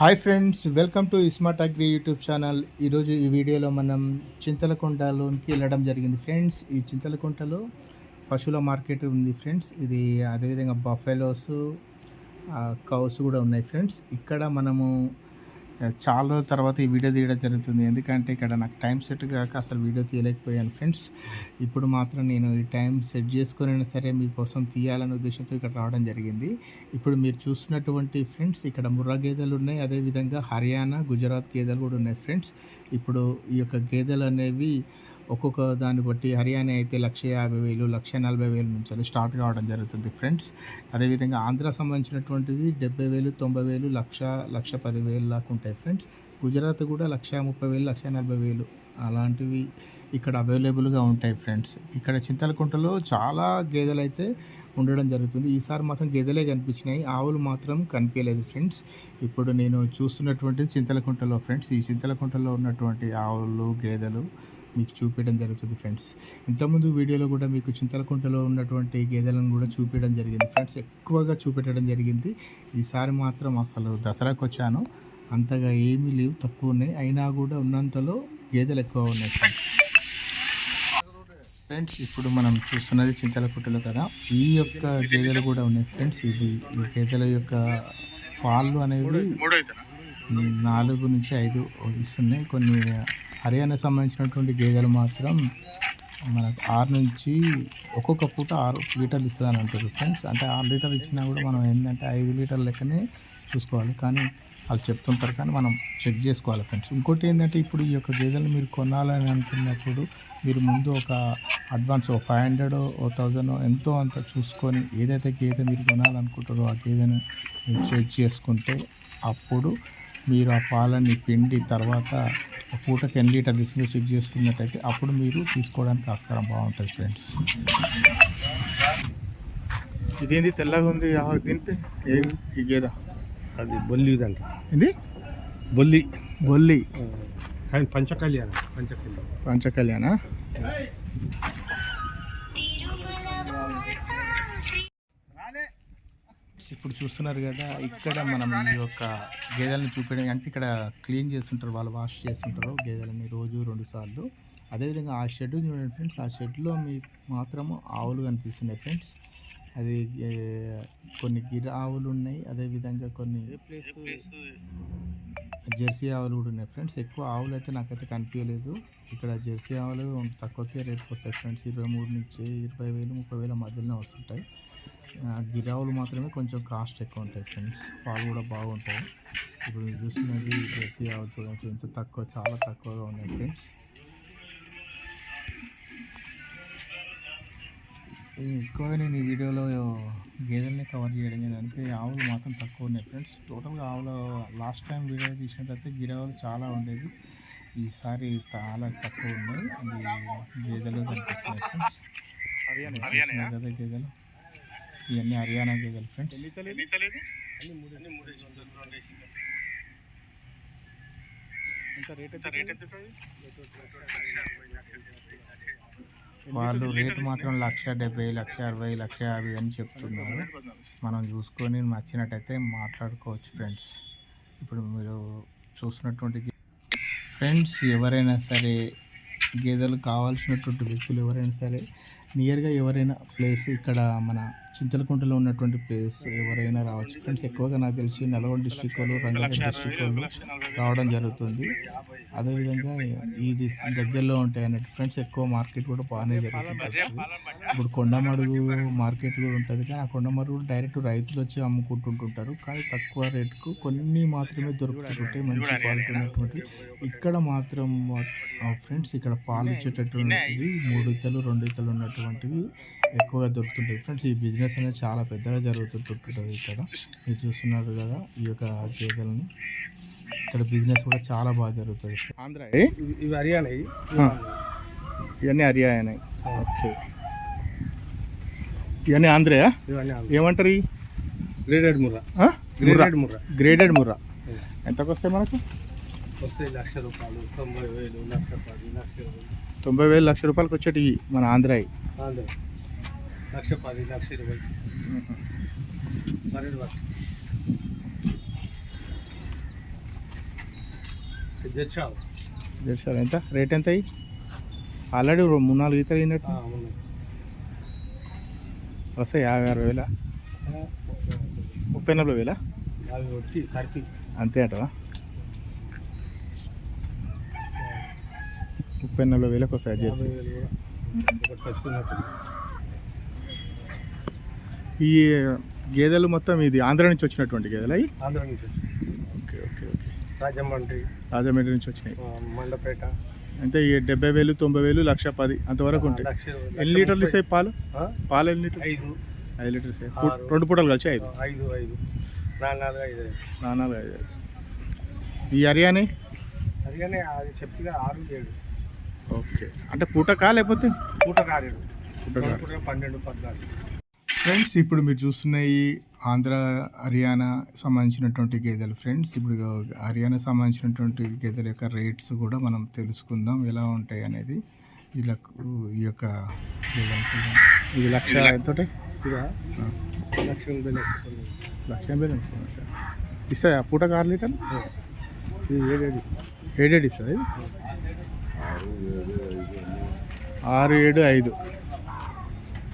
Hi friends welcome to smart agri YouTube channel. ఈరోజు ఈ వీడియోలో మనం చింతలకుంటలోనికి వెళ్ళడం జరిగింది ఫ్రెండ్స్. ఈ చింతలకుంటలో పశువుల మార్కెట్ ఉంది ఫ్రెండ్స్. ఇది అదేవిధంగా బఫెలోస్ కౌస్ కూడా ఉన్నాయి ఫ్రెండ్స్. ఇక్కడ మనము చాలా రోజుల తర్వాత ఈ వీడియో తీయడం జరుగుతుంది. ఎందుకంటే ఇక్కడ నాకు టైం సెట్ కాక అసలు వీడియో తీయలేకపోయాను. ఫ్రెండ్స్ ఇప్పుడు మాత్రం నేను ఈ టైం సెట్ చేసుకుని అయినా సరే మీకోసం తీయాలనే ఉద్దేశంతో ఇక్కడ రావడం జరిగింది. ఇప్పుడు మీరు చూస్తున్నటువంటి ఫ్రెండ్స్ ఇక్కడ ముర్రా గేదెలు ఉన్నాయి. అదేవిధంగా హర్యానా గుజరాత్ గేదెలు కూడా ఉన్నాయి. ఫ్రెండ్స్ ఇప్పుడు ఈ యొక్క గేదెలు అనేవి ఒక్కొక్క దాన్ని బట్టి హర్యానా అయితే లక్ష యాభై వేలు లక్ష నలభై వేలు నుంచి స్టార్ట్ కావడం జరుగుతుంది ఫ్రెండ్స్ అదేవిధంగా ఆంధ్ర సంబంధించినటువంటిది డెబ్బై వేలు తొంభై వేలు లక్ష లక్ష పది వేలు దాకా ఉంటాయి ఫ్రెండ్స్ గుజరాత్ కూడా లక్ష ముప్పై వేలు లక్ష నలభై వేలు అలాంటివి ఇక్కడ అవైలబుల్గా ఉంటాయి ఫ్రెండ్స్ ఇక్కడ చింతలకుంటలో చాలా గేదెలు అయితే ఉండడం జరుగుతుంది. ఈసారి మాత్రం గేదెలే కనిపించినాయి. ఆవులు మాత్రం కనిపించలేదు ఫ్రెండ్స్ ఇప్పుడు నేను చూస్తున్నటువంటిది చింతలకుంటలో ఫ్రెండ్స్ ఈ చింతలకుంటలో ఉన్నటువంటి ఆవులు గేదెలు మీకు చూపించడం జరుగుతుంది ఫ్రెండ్స్. ఇంతకుముందు వీడియోలో కూడా మీకు చింతలకుంటలో ఉన్నటువంటి గేదెలను కూడా చూపించడం జరిగింది ఫ్రెండ్స్. ఎక్కువగా చూపెట్టడం జరిగింది. ఈసారి మాత్రం అసలు దసరాకు వచ్చాను. అంతగా ఏమీ లేవు తక్కువ ఉన్నాయి. అయినా కూడా ఉన్నంతలో గేదెలు ఎక్కువ ఉన్నాయి ఫ్రెండ్స్. ఫ్రెండ్స్ ఇప్పుడు మనం చూస్తున్నది చింతలకుంటలో కదా. ఈ యొక్క గేదెలు కూడా ఉన్నాయి ఫ్రెండ్స్. ఇవి ఈ గేదెల యొక్క పాలు అనేవి నాలుగు నుంచి ఐదు ఇస్తున్నాయి. కొన్ని హర్యానా సంబంధించినటువంటి గేదెలు మాత్రం మనకు ఆరు నుంచి ఒక్కొక్క పూట ఆరు లీటర్లు ఇస్తుంది అని అంటారు ఫ్రెండ్స్. అంటే ఆరు లీటర్లు ఇచ్చినా కూడా మనం ఏంటంటే ఐదు లీటర్ల లెక్కనే చూసుకోవాలి. కానీ వాళ్ళు చెప్తుంటారు కానీ మనం చెక్ చేసుకోవాలి ఫ్రెండ్స్. ఇంకోటి ఏంటంటే ఇప్పుడు ఈ యొక్క గేదెలు మీరు కొనాలని అనుకున్నప్పుడు మీరు ముందు ఒక అడ్వాన్స్ ఒక ఫైవ్ హండ్రెడ్ ఓ థౌజండ్ ఎంతో అంత చూసుకొని ఏదైతే గేదె మీరు కొనాలనుకుంటారో ఆ గేదెను మీరు చెక్ చేసుకుంటే అప్పుడు మీరు ఆ పాలని పిండి తర్వాత ఒక పూటకి ఎన్ని లీటర్ తీసుకుని చెక్ చేసుకున్నట్టయితే అప్పుడు మీరు తీసుకోవడానికి ఆస్కారం బాగుంటుంది ఫ్రెండ్స్. ఇదేంది? తెల్లగా ఉంది. దీనిపై ఏం గేదె? అది బొల్లి ఇదంట ఇది బొల్లి. బొల్లి. కానీ పంచకళ్యాణ పంచకళ్యాణ. పంచకళ్యాణ? ఇప్పుడు చూస్తున్నారు కదా ఇక్కడ మనం ఈ యొక్క గేదెలను చూపించడం అంటే ఇక్కడ క్లీన్ చేస్తుంటారు వాళ్ళు వాష్ చేస్తుంటారు గేదెలని రోజు రెండు సార్లు. అదేవిధంగా ఆ షెడ్ చూడండి ఫ్రెండ్స్ ఆ షెడ్లో మీకు మాత్రము ఆవులు కనిపిస్తున్నాయి ఫ్రెండ్స్. అది కొన్ని గిర ఆవులు ఉన్నాయి అదేవిధంగా కొన్ని జెర్సీ ఆవులు కూడా ఉన్నాయి ఫ్రెండ్స్. ఎక్కువ ఆవులు అయితే నాకైతే కనిపించలేదు. ఇక్కడ జెర్సీ ఆవులు తక్కువకే రేట్కి వస్తాయి ఫ్రెండ్స్. ఇరవై మూడు నుంచి ఇరవై వేలు ముప్పై వేల మధ్యలోనే వస్తుంటాయి. గిరావులు మాత్రమే కొంచెం కాస్ట్ ఎక్కువ ఉంటాయి ఫ్రెండ్స్ పాలు కూడా బాగుంటాయి. ఇప్పుడు మీరు చూస్తున్నది జెర్సీ ఆవులు చూడండి ఎంత తక్కువ చాలా తక్కువగా ఉన్నాయి ఫ్రెండ్స్ ఎక్కువగా నేను ఈ వీడియోలో గేదెల్ని కవర్ చేయడం ఏంటంటే ఆవులు మాత్రం తక్కువ ఉన్నాయి ఫ్రెండ్స్ టోటల్గా ఆవులు లాస్ట్ టైం వీడియో తీసినట్టయితే గిరావులు చాలా ఉండేవి. ఈసారి చాలా తక్కువ ఉన్నాయి. అది గేదెలు కనిపిస్తున్నాయి ఫ్రెండ్స్ గేదెలు? ఇవన్నీ హర్యానా గేదెలు ఫ్రెండ్స్ వాళ్ళు రేటు మాత్రం లక్ష డెబ్బై లక్ష అరవై లక్ష యాభై అని చెప్తున్నారు. మనం చూసుకొని నచ్చినట్టయితే మాట్లాడుకోవచ్చు ఫ్రెండ్స్ ఇప్పుడు మీరు చూసినటువంటి ఫ్రెండ్స్ ఎవరైనా సరే గేదెలు కావాల్సినటువంటి వ్యక్తులు ఎవరైనా సరే నియర్గా ఎవరైనా ప్లేస్ ఇక్కడ మన చింతలకుంటలో ఉన్నటువంటి ప్లేస్ ఎవరైనా రావచ్చు. ఫ్రెండ్స్ ఎక్కువగా నాకు తెలిసి నల్గొండ డిస్టిక్ వాళ్ళు రంగారెడ్డి డిస్టిక్ వాళ్ళు రావడం జరుగుతుంది. అదేవిధంగా ఇది దగ్గరలో ఉంటాయి అన్నట్టు ఫ్రెండ్స్ ఎక్కువ మార్కెట్ కూడా బాగానే జరుగుతుంది. ఇప్పుడు కొండమడుగు మార్కెట్ కూడా ఉంటుంది. కానీ ఆ కొండమడుగు డైరెక్ట్ రైతులు వచ్చి అమ్ముకుంటుంటుంటారు. కానీ తక్కువ రేటుకు కొన్ని మాత్రమే దొరుకుతుంటాయి. మంచి క్వాలిటీ ఉన్నటువంటి. ఇక్కడ మాత్రం ఫ్రెండ్స్ ఇక్కడ పాలు ఇచ్చేటటువంటివి మూడు ఇతలు రెండు ఇతలు ఉన్నటువంటివి ఎక్కువగా దొరుకుతుంటాయి. ఫ్రెండ్స్ ఈ బిజినెస్ అనేది చాలా పెద్దగా జరుగుతుంటుంటుంది ఇక్కడ. మీరు చూస్తున్నారు కదా ఈ యొక్క గేదెలను ఇక్కడ బిజినెస్ కూడా చాలా బాగా జరుగుతుంది. ఆంధ్ర ఇవి ఇవి హర్యానా ఇవి. ఇవన్నీ హర్యానా ఓకే. ఇవన్నీ ఆంధ్రయా? ఇవన్నీ ఆంధ్ర. ఏమంటారు ఈ graded Murrah. Graded Murrah. Graded Murrah. ఎంతకు వస్తాయి మనకు? వస్తాయి లక్ష రూపాయలు తొంభై వేలు లక్ష పది లక్ష తొంభై వేలు లక్ష రూపాయలకి వచ్చేటి మన ఆంధ్రాయి. ఆంధ్ర. లక్ష పది ఇరవై. ఎంత? రేట్ ఎంత అయ్యి? ఆల్రెడీ మూడు నాలుగు ఈతలు అయినట్టు. వస్తాయి యాభై అరవై వేల? ముప్పై నలభై వేల? అంతే అటవా? ముప్పై నలభై వేలకు వస్తాయి జెర్సీ. ఈ గేదెలు మొత్తం ఇది ఆంధ్ర నుంచి వచ్చినటువంటి గేదెలు అవి ఆంధ్ర నుంచి. Okay okay okay. Rajahmundry. Rajahmundry నుంచి వచ్చినాయి. మండపేట. అంటే ఈ డెబ్బై వేలు తొంభై వేలు లక్ష పది అంతవరకు ఉంటాయి. ఎన్ని లీటర్లు ఇస్తాయి పాలు? పాలు ఎన్ని లీటర్లు? ఐదు. ఐదు లీటర్లు ఇస్తాయి. రెండు పూటలు కలిసి ఐదు. ఐదు ఐదు. నాలుగు నాలుగు ఐదు. నాలుగు ఐదు. ఈ హర్యానా? అందుకని అది చెప్పిగా ఆరు ఏడు. ఓకే. అంటే పూటకా లేకపోతే? పూట పూట పన్నెండు పద్నాలుగు. ఫ్రెండ్స్ ఇప్పుడు మీరు చూస్తున్న ఈ ఆంధ్ర హర్యానా సంబంధించినటువంటి గేదెలు ఫ్రెండ్స్ ఇప్పుడు హర్యానా సంబంధించినటువంటి గేదెల యొక్క రేట్స్ కూడా మనం తెలుసుకుందాం ఎలా ఉంటాయి అనేది. వీళ్ళకు ఈ యొక్క. ఇది లక్ష ఎంత లక్ష. లక్ష ఎనభై ఇస్తాయి? లీటర్లు? ఇది ఏడేది ఏడేడు ఇస్తుంది ఆరు ఏడు ఐదు.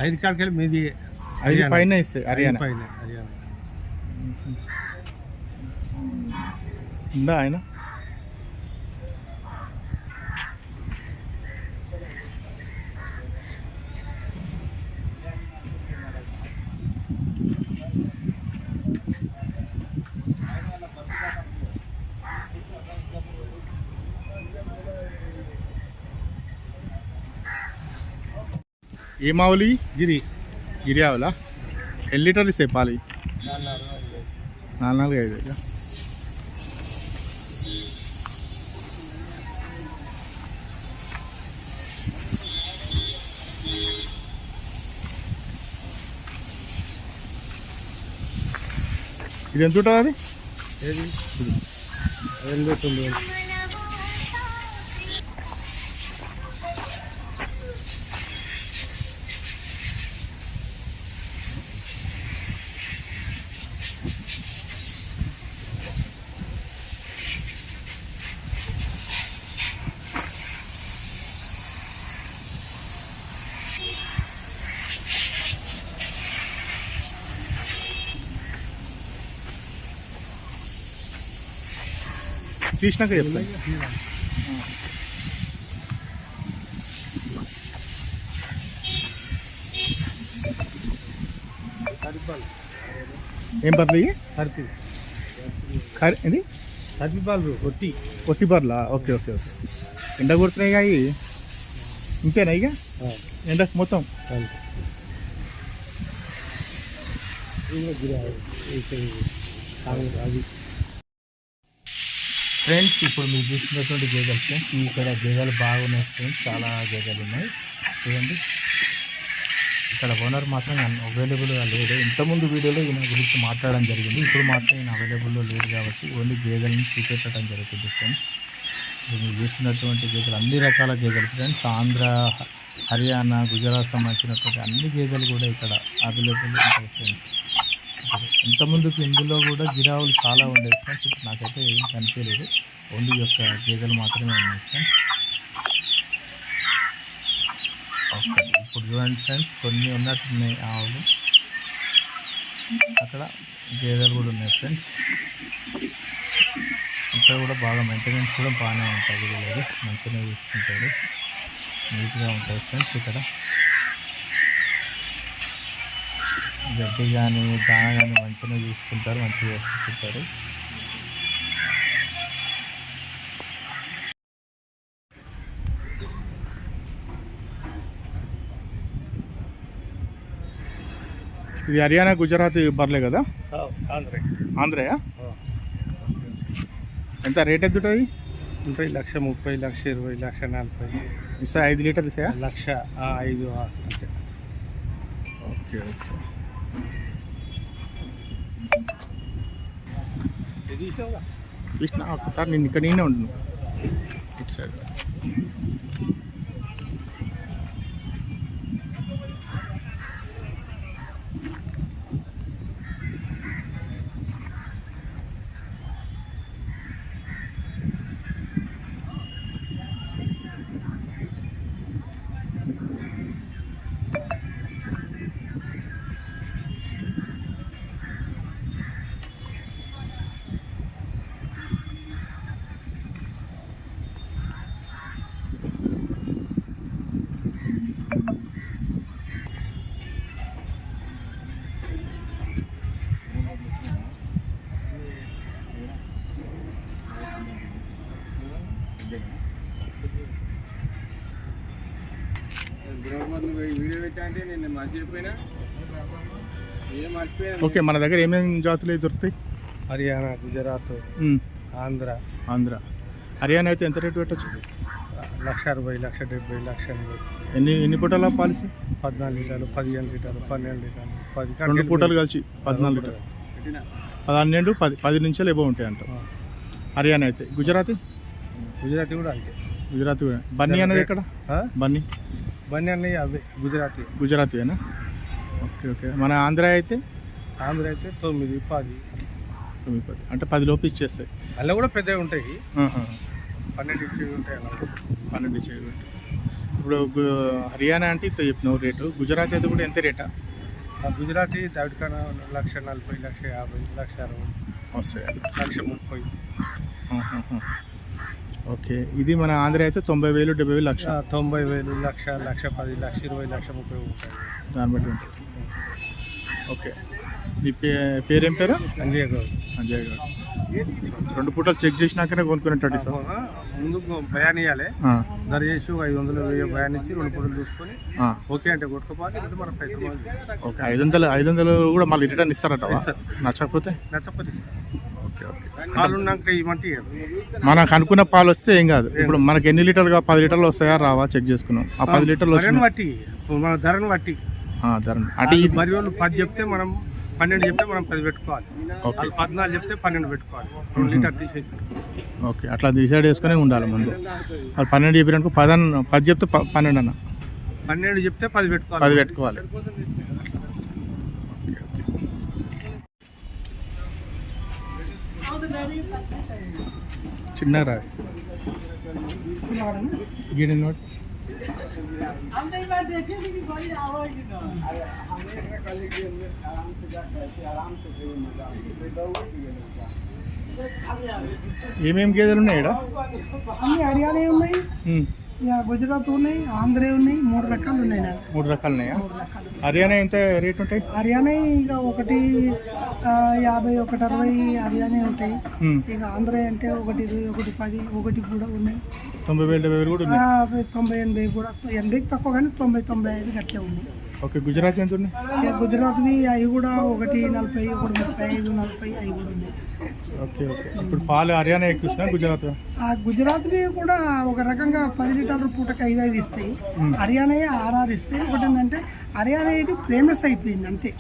ఐదు కాడికి మీది ఐదు. పైన ఇస్తాయి హర్యానా. పైన హర్యానా. ఉందా ఆయన? ఏ మావులి గిరి. గిరి ఆవులా ఎన్ని లీటర్లు ఇస్తాయి పాలి? నాలుగు నాలుగు ఐదు ఇది ఎంత ఉంటుంది? అది ఏది? ఎనభై తొమ్మిది వేలు. తీసినాక చెప్తాను కరిపాలు ఏం పర్లు ఇవి కరిపి కరి ఇది కరిపాలు కొట్టి కొట్టి పర్లా ఓకే ఓకే ఓకే ఎండ కొడుతున్నాయి ఇక ఇవి ఇంతేనా ఇక ఎండ మొత్తం అది ఫ్రెండ్స్ ఇప్పుడు మీరు చూసినటువంటి గేదెలు ఫ్రెండ్స్ ఇక్కడ గేదెలు బాగున్నాయి ఫ్రెండ్స్ చాలా గేదెలు ఉన్నాయి. చూడండి. ఇక్కడ ఓనర్ మాత్రం అవైలబుల్గా లేడు. ఇంతకుముందు వీడియోలో ఈయన గురించి మాట్లాడడం జరిగింది. ఇప్పుడు మాత్రం ఈయన అవైలబుల్లో లేడు కాబట్టి ఓన్లీ గేదెలను చూపెట్టడం జరుగుతుంది ఫ్రెండ్స్ ఇప్పుడు మీరు చూసినటువంటి గేదెలు అన్ని రకాల గేదెలు ఫ్రెండ్స్ ఆంధ్ర హర్యానా గుజరాత్ సంబంధించినటువంటి అన్ని గేదెలు కూడా ఇక్కడ అవైలబుల్ ఉంటాయి ఫ్రెండ్స్ ఇంతకుముందుకు ఇందులో కూడా గిరావులు చాలా ఉండేవి ఫ్రెండ్స్ ఇప్పుడు నాకైతే ఏం కనిపించలేదు. ఓన్లీ యొక్క గేదెలు మాత్రమే ఉన్నాయి ఫ్రెండ్స్ ఓకే ఇప్పుడు చూడండి ఫ్రెండ్స్ కొన్ని ఉన్నట్టున్నాయి ఆవులు. అక్కడ గేదెలు కూడా ఉన్నాయి ఫ్రెండ్స్ ఇక్కడ కూడా బాగా మెయింటెనెన్స్ కూడా బాగానే ఉంటుంది వీళ్ళది మంచిగా చూసుకుంటాడు నీట్గా ఉంటాయి ఫ్రెండ్స్ ఇక్కడ. గడ్డి కానీ దాన కానీ మంచిగా చూసుకుంటారు మంచిగా చూసుకుంటారు. ఇది హర్యానా గుజరాత్ బర్లే కదా? ఆంధ్ర. ఆంధ్రయా? ఎంత రేట్ ఎంత ఉంటుంది? ఉంటాయి లక్ష ముప్పై లక్ష ఇరవై లక్ష నలభై. ఇస్తా ఐదు లీటర్లు ఇస్తాయా? లక్ష ఐదు ఓకే ఓకే ఇది తీసావుగా? కృష్ణ ఒకసారి నేను ఇక్కడ నేనే ఉంటున్నాను ఇటు సైడ్. బ్రోకర్లు వీడియో పెట్టా అంటే నేను మర్చిపోయినా ఏం మర్చిపోయినా ఓకే మన దగ్గర ఏమేమి జాతులు దొరుకుతాయి? హర్యానా గుజరాత్ ఆంధ్ర. ఆంధ్ర. హర్యానా అయితే ఎంత రేటు పెట్టచ్చు? లక్ష అరవై లక్ష డెబ్బై లక్ష ఎనభై. ఎన్ని ఎన్ని పూటల పాలసీ? పద్నాలుగు లీటర్లు పదిహేను లీటర్లు పన్నెండు లీటర్లు పది రెండు పూటలు కలిసి పద్నాలుగు లీటర్ పెట్టినా పన్నెండు పది పది నిమిషాలు ఏవో ఉంటాయి అంట. హర్యానా అయితే. గుజరాతీ? గుజరాతీ కూడా అంతే. గుజరాతీ కూడా. బన్నీ అనేది ఎక్కడ? ఆ? బన్నీ? బన్నీ అన్నయ్య అవే గుజరాతీ. గుజరాతీయేనా ఓకే ఓకే. మన ఆంధ్ర అయితే? ఆంధ్ర అయితే తొమ్మిది పది. తొమ్మిది పది. అంటే పది లోపు ఇచ్చేస్తాయి. అలా కూడా పెద్దవి ఉంటాయి. పన్నెండు ఇచ్చేవి ఉంటాయి అలా. పన్నెండు ఇచ్చేవి ఉంటాయి. ఇప్పుడు హర్యానా అంటే ఇంత చెప్పినావు రేటు. గుజరాత్ అయితే కూడా ఎంత రేటా? గుజరాతీ దాటికన్నా లక్ష నలభై లక్ష యాభై లక్ష అరవై వస్తాయి. లక్ష ముప్పై. ఓకే. ఇది మన ఆంధ్ర అయితే తొంభై వేలు డెబ్బై వేలు లక్ష. తొంభై వేలు లక్ష లక్ష పది లక్ష ఇరవై లక్ష ముప్పై ఉంటాయి. దాన్ని బట్టి ఉంటుంది. ఓకే. నీ పే పేరేం పేరు? అంజయ్య గారు. అంజయ్ గారు. రెండు పూటలు చెక్ చేసినాకనే కొనుక్కునేటట్టు సార్. ముందు భయాన్ని ఇవ్వాలి ధర చేసి ఐదు వందలు వెయ్యి భయాన్ని ఇచ్చి రెండు పూటలు చూసుకొని. ఓకే అంటే కొట్టుకోపోతే మన. ఓకే. ఐదు వందలు ఐదు వందలు కూడా మళ్ళీ రిటర్న్ ఇస్తారట. నచ్చకపోతే? నచ్చకపోతే మనకు అనుకున్న పాలు వస్తే ఏం కాదు. ఇప్పుడు మనకి ఎన్ని లీటర్లు పది లీటర్లు వస్తాయా? రావా చెక్ చేసుకున్నాం. ఆ పది లీటర్లు ధరను బట్టి మన ధరను బట్టి. ఆ, ధర అంటే మరి వాళ్ళు పది చెప్తే మనం పన్నెండు చెప్తే మనం పది పెట్టుకోవాలి. ఓకే. వాళ్ళు పద్నాలుగు చెప్తే పన్నెండు పెట్టుకోవాలి. రెండు లీటర్ తీసేసి ఓకే అట్లా డిసైడ్ చేసుకునే ఉండాలి ముందు. అది పన్నెండు చెప్పినట్టు పదన్ పది చెప్తే పన్నెండు అన్న. పన్నెండు చెప్తే పది పెట్టుకోవాలి. పది పెట్టుకోవాలి. చిన్న రా గిడి నోట్ ఏమేమి గేదెలు ఉన్నాయి ఈడ అన్ని హర్యానా ఉన్నాయి ఉమ్, ఇక గుజరాత్ ఉన్నాయి ఆంధ్ర ఉన్నాయి మూడు రకాలు ఉన్నాయి మూడు రకాలు ఉన్నాయా హర్యానా ఎంత రేట్ ఉంటాయి? హర్యానా ఇక ఒకటి యాభై ఒకటి అరవై హర్యానా ఉంటాయి. ఇక ఆంధ్ర అంటే ఒకటి ఇరవై ఒకటి పది ఒకటి కూడా ఉన్నాయి. తొంభై వేలు డెబ్బై వేలు కూడా ఉన్నాయి? తొంభై ఎనభై కూడా ఎనభైకి తక్కువ కానీ తొంభై తొంభై ఐదు అట్లే ఉన్నాయి. ఓకే గుజరాత్ ఎంత ఉన్నాయి? గుజరాత్వి అవి కూడా ఒకటి నలభై ఒకటి ముప్పై ఐదు నలభై అవి కూడా ఉన్నాయి. Okay okay. ఇప్పుడు పాలు హర్యానా ఎక్కువ గుజరాత్ ఆ గుజరాత్వి కూడా ఒక రకంగా పది లీటర్ల పూటకి ఐదు ఐదు ఇస్తాయి హర్యానా ఆర్ఆర్ ఇస్తాయి ఒకటి ఏంటంటే హర్యానా ఏంటి ఫేమస్ అయిపోయింది అంతే.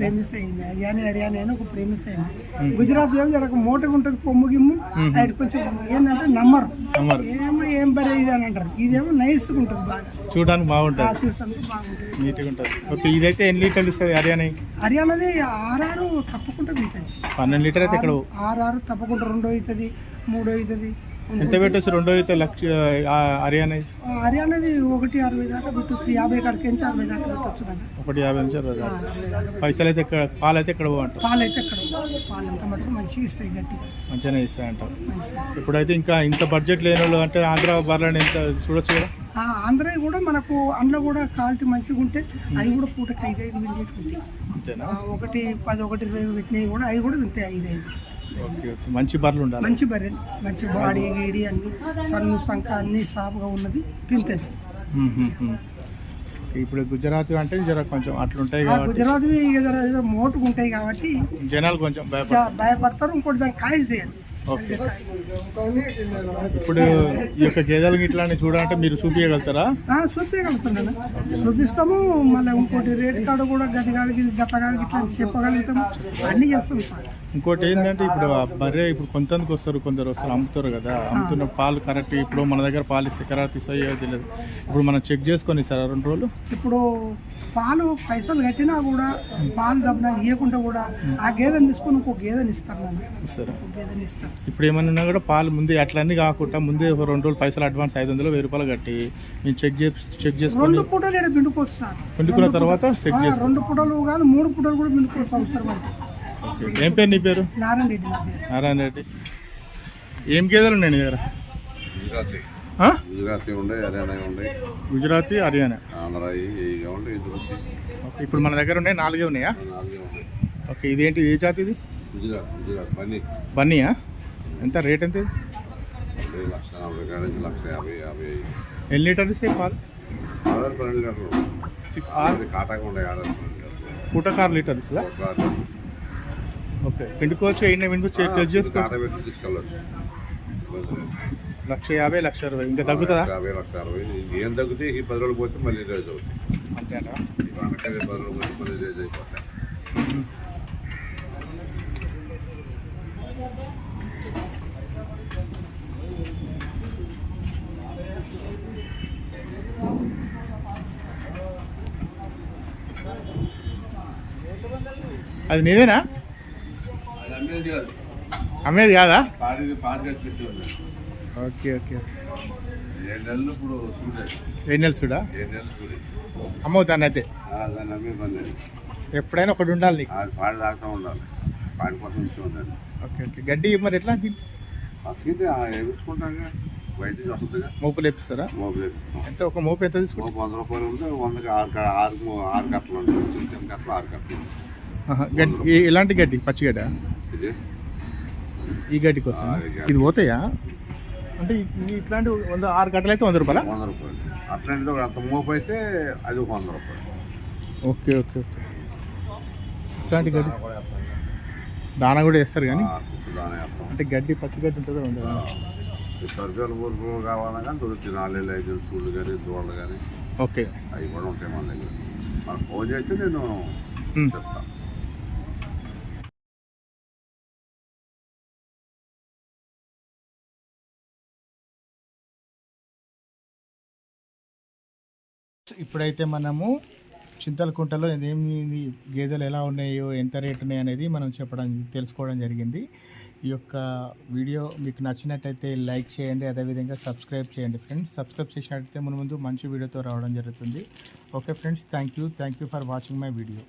ఫేమస్ అయింది? హర్యానా హర్యానా అని ఒక ఫేమస్ అయింది. గుజరాత్ ఏమో జర మోటగా ఉంటుంది కొమ్ము గిమ్ము అది కొంచెం ఏంటంటే నమ్మరు. నమ్మరు. ఏమో ఏం బరే ఇది అని అంటారు. ఇదేమో నైస్గా ఉంటుంది బాగా. చూడడానికి బాగుంటుంది. చూస్తానికి బాగుంటుంది. నీట్గా ఉంటుంది. ఓకే ఇదైతే ఎన్ని లీటర్లు ఇస్తుంది హర్యానా? హర్యానాది ఆర్ఆర్ తప్పకుండా పన్నెండు లీటర్ అయితే ఇక్కడ ఆర్ఆర్ తప్పకుండా రెండో అవుతుంది మూడో అవుతుంది ఎంత పెట్టొచ్చు? రెండో అయితే లక్ష హర్యానా? హర్యానాది ఒకటి అరవై దాకా పెట్టచ్చు. యాభై కాడికి నుంచి అరవై దాకా పెట్టచ్చు ఒకటి యాభై నుంచి అరవై దాకా. పైసలు అయితే ఇక్కడ పాలు అయితే ఇక్కడ పోవంటారు? పాలు అయితే అక్కడ పాలు ఎంత మటుకు మంచిగా ఇస్తాయి గట్టిగా. మంచిగానే ఇస్తాయంటారు మంచిగా ఇప్పుడైతే ఇంకా ఇంత బడ్జెట్ లేని వాళ్ళు అంటే ఆంధ్ర బర్రెని ఎంత చూడొచ్చు కదా? ఆ ఆంధ్ర కూడా మనకు అందులో కూడా క్వాలిటీ మంచిగా ఉంటే అవి కూడా పూటకి ఐదు ఐదు ఉంటాయి అంతేనా? ఒకటి పది ఒకటి ఇరవై పెట్టినవి కూడా అవి కూడా వింటాయి ఐదు ఐదు. మంచి బర్రెలు ఉండాలి. మంచి బర్రె మంచి బాడీ గీడి అన్ని సన్ను సంక అన్ని సాఫ్గా ఉన్నది పింతది. ఇప్పుడు గుజరాత్ అంటే జర కొంచెం అట్లుంటాయి కాబట్టి గుజరాత్ మోటుకు ఉంటాయి కాబట్టి జనాలు కొంచెం భయపడతారు. ఇంకోటి దాన్ని కాయ చేయాలి. ఓకే. ఇప్పుడు ఈ యొక్క గేదెలు ఇట్లాంటి చూడాలంటే మీరు చూపించగలుగుతారా చూపించగలుగుతున్నాను చూపిస్తాము మళ్ళీ ఇంకోటి రేట్ కాడ కూడా గది గట్ల కాడికి ఇట్లా చెప్పగలుగుతాము. అన్నీ చేస్తాం సార్. ఇంకోటి ఏంటంటే ఇప్పుడు ఆ బర్రె ఇప్పుడు కొంతమందికి వస్తారు కొందరు వస్తారు అమ్ముతారు కదా. అమ్ముతున్న పాలు కరెక్ట్ ఇప్పుడు మన దగ్గర పాలు ఇస్తే కరెక్ట్ ఇస్తాయో తెలియదు. ఇప్పుడు మనం చెక్ చేసుకొని ఇస్తారా రెండు రోజులు. ఇప్పుడు పాలు పైసలు కట్టినా కూడా పాలు దబ్బినా ఇవ్వకుండా కూడా ఆ గేదెని తీసుకొని ఇంకో గేదెని ఇస్తారు ఇస్తారా? ఒక గేదెని ఇస్తారు. ఇప్పుడు ఏమన్నా కూడా పాలు ముందే అట్లన్నీ కాకుండా ముందే ఒక రెండు రోజులు పైసలు అడ్వాన్స్ ఐదు వందలు వెయ్యి రూపాయలు కట్టి మేము చెక్ చేసి చెక్ చేసుకొని రెండు పూటలు ఇక్కడ పిండుకోవచ్చు సార్. వండుకున్న తర్వాత చెక్ ఆ, చేసుకో రెండు పూటలు కాదు మూడు పూటలు కూడా పిండుకోవచ్చు అంటే ఓకే. ఏం పేరు నీ పేరు? నారాయణ రెడ్డి నారాయణ ఏం గేదెలు ఉన్నాయి నీ దగ్గర? గుజరాతీ. ఉండే హర్యానా ఉండే. గుజరాతీ హర్యానా. ఓకే ఇప్పుడు మన దగ్గర ఉన్నాయి నాలుగే ఉన్నాయా? ఓకే ఇదేంటి ఏ జాతి ఇది? గుజరాత్ గుజరాత్ పని బన్నీయా ఎంత రేట్ ఎంత ఇది? ఎన్ని లీటర్లు ఇస్తాయి పాలు? ఆధార్ పన్నెండు లీటర్లు. ఉండే ఆధార్ లీటర్లు. పూటకు ఆరు లీటర్స్ ఒక ఆరు ఓకే. అయినా చేసుకోవచ్చు? తీసుకెళ్ళచ్చు. లక్ష యాభై లక్ష అరవై. ఇంకా తగ్గుతుందా? యాభై లక్ష అరవై. ఏం తగ్గితే ఈ పది రోజులు పోతే మళ్ళీ రేజ్ అవుతుంది. అంతేనా? ఈ వంటకాయ పది రోజులు పోతే మళ్ళీ రేజ్ అయిపోతాయి. అది నీదేనా? అది అమ్మేది కాదు? Okay okay. ఏడు నెలలు చూడా అయితే దాన్ని లేదు. ఎప్పుడైనా ఒకటి ఉండాలి నీకు. పాడి తాగుతూ ఉండాలి. పాడి కోసం ఉండాలి. Okay okay. గడ్డి మరి ఎట్లా వేయించుకుంటాగా బయట నుంచి వస్తుందిగా. మోపు లేపిస్తారా మోపు తెప్పిస్తాం. ఎంత? ఒక మోపు ఎంత తీసుకుంటారు? వంద రూపాయలు ఉంటే వందకి ఆరు ఆరు ఆరు కట్టలు ఉంటాయి. చిన్న చిన్న కట్టలు ఆరు కట్టలు ఆహా, గడ్డి ఎలాంటి గడ్డి పచ్చిగడ్డ ఈ గడ్డి కోసం. ఇది పోతాయా? అంటే ఇట్లాంటి వంద ఆరు గడ్డలు అయితే వంద రూపాయలా? వంద రూపాయలు. అట్లాంటిది ఒక అంత మోపు అయితే అది ఒక వంద రూపాయలు. Okay okay okay. ఇట్లాంటి గడ్డి? దాన కూడా వేస్తారు కానీ? అంటే గడ్డి పచ్చి గడ్డి ఉంటుందో ఉండదా సరుకులు బొరుకులు కావాలన్నా కానీ దొరుకుతుంది నాలుగు ఐదు సూళ్ళు కానీ దూడలు కానీ. ఓకే. అవి కూడా ఉంటాయి మన దగ్గర. మనకు ఫోన్ చేస్తే నేను. చెప్తాను ఇప్పుడైతే మనము చింతలకుంటలో ఏమి గేదెలు ఎలా ఉన్నాయో ఎంత రేట్ ఉన్నాయి అనేది మనం చెప్పడం తెలుసుకోవడం జరిగింది. ఈ యొక్క వీడియో మీకు నచ్చినట్టయితే లైక్ చేయండి అదేవిధంగా సబ్స్క్రైబ్ చేయండి ఫ్రెండ్స్. సబ్స్క్రైబ్ చేసినట్టయితే మన ముందు మంచి వీడియోతో రావడం జరుగుతుంది. Okay friends thank you. Thank you for watching my video.